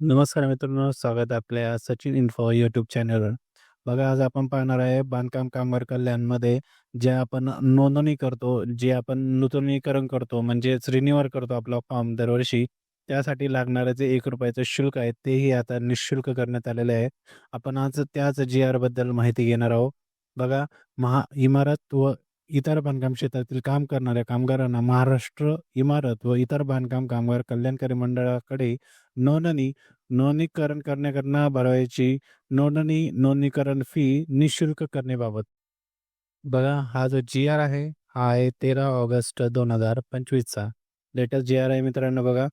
नमस्कार मित्रांनो, स्वागत आपल्या सचिन इन्फो यूट्यूब चॅनलवर. बघा आज आपण पाहणार आहे बांधकाम कामगार कल्याणमध्ये जे आपण नोंदणी करतो, जे आपण नूतनीकरण करतो म्हणजेच रिन्यूअल करतो आपला फॉर्म दरवर्षी. त्यासाठी लागणारं जे एक रुपयाचं शुल्क आहे तेही आता निःशुल्क करण्यात आलेलं आहे. आपण आज त्याच जी-आरबद्दल माहिती घेणार आहोत. बघा महा इमारत व इतर बांधकाम क्षेत्रातील काम करणाऱ्या कामगारांना महाराष्ट्र इमारत व इतर बांधकाम कामगार कल्याणकारी मंडळाकडे नोंदणी नोंदणीकरण करण्याकरता भरवायची नोंदणी नोंदणीकरण फी निःशुल्क करण्याबाबत. बघा हा जो जी-आर आहे, हा आहे 13 ऑगस्ट दोन हजार पंचवीसचा लेटेस्ट जी-आर आहे मित्रांनो बघा.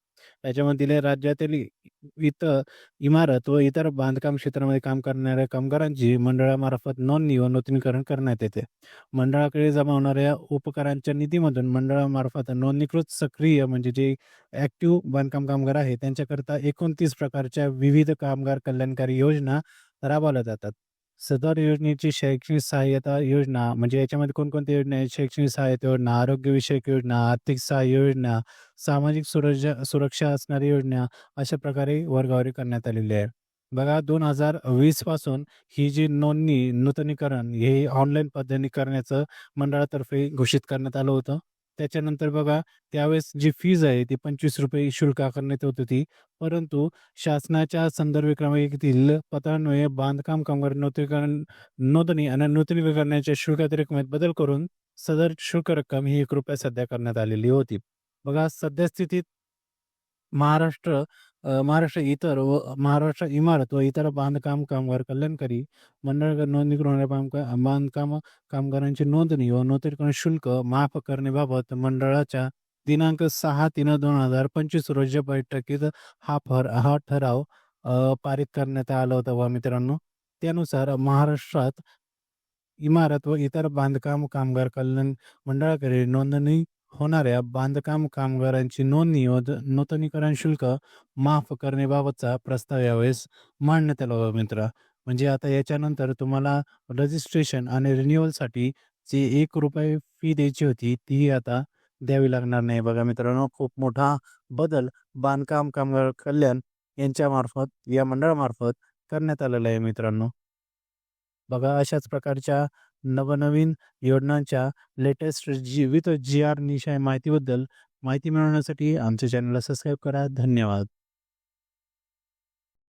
त्याच्यामध्ये दिले राज्यातील वित्त इतर इमारत व इतर बांधकाम क्षेत्रामध्ये काम करणाऱ्या कामगारांची मंडळामार्फत नोंदणी व नूतनीकरण करण्यात येते. मंडळाकडे जमा होणाऱ्या उपकरांच्या निधीमधून मंडळामार्फत नोंदणीकृत सक्रिय म्हणजे जे ॲक्टिव्ह बांधकाम कामगार आहेत त्यांच्याकरता 29 प्रकारच्या विविध कामगार कल्याणकारी योजना राबवल्या जातात. सदर योजनेची शैक्षणिक सहाय्यता योजना म्हणजे याच्यामध्ये कोणकोणत्या योजना आहेत? शैक्षणिक सहाय्यता योजना, आरोग्यविषयक योजना, आर्थिक सहाय्य योजना, सामाजिक सुरक्षा सुरक्षा असणारी योजना अशा प्रकारे वर्गावरी करण्यात आलेली आहे. बघा 2020 पासून ही जी नोंदणी, नूतनीकरण हे ऑनलाईन पद्धतीने करण्याचं मंडळातर्फे घोषित करण्यात आलं होतं. त्याच्यानंतर बघा त्यावेळेस जी फीज आहे ती ₹25 शुल्क आकारण्यात होत होती. परंतु शासनाच्या संदर्भ क्रमांकातील पत्रान्वये बांधकाम कामगार नूतनीकरण नोंदणी आणि नूतनीकरणाच्या शुल्कात रकमेत बदल करून सदर शुल्क रक्कम ही एक रुपया सध्या करण्यात आलेली होती. बघा सध्या स्थितीत महाराष्ट्र अ, महाराष्ट्र इतर व महाराष्ट्र इमारत व इतर बांधकाम कामगार कल्याणकारी मंडळ नोंदणी बांधका बांधकाम कामगारांची नोंदणी व नोंदणीकरण शुल्क माफ करण्याबाबत मंडळाच्या दिनांक 6/3/2025 रोजी बैठकीत हा फर हा ठराव अ, पारित करण्यात आला होता व मित्रांनो. त्यानुसार महाराष्ट्रात इमारत व इतर बांधकाम कामगार कल्याण मंडळाकडे नोंदणी होणाऱ्या बांधकाम कामगारांची नोंदणी व नूतनीकरण शुल्क माफ करण्याबाबतचा प्रस्ताव यावेळेस मांडण्यात आला मित्र मित्रा. म्हणजे आता याच्यानंतर तुम्हाला रजिस्ट्रेशन आणि रिन्युअलसाठी जी ₹1 फी द्यायची होती ती आता द्यावी लागणार नाही बघा मित्रांनो. खूप मोठा बदल बांधकाम कामगार कल्याण यांच्यामार्फत या मंडळामार्फत करण्यात आलेला आहे मित्रांनो. बघा अशाच प्रकारच्या नवनवीन योजनांच्या लेटेस्ट जी विथ जी-आर निशा माहितीबद्दल माहिती मिळवण्यासाठी आमच्या चॅनलला सबस्क्राईब करा. धन्यवाद.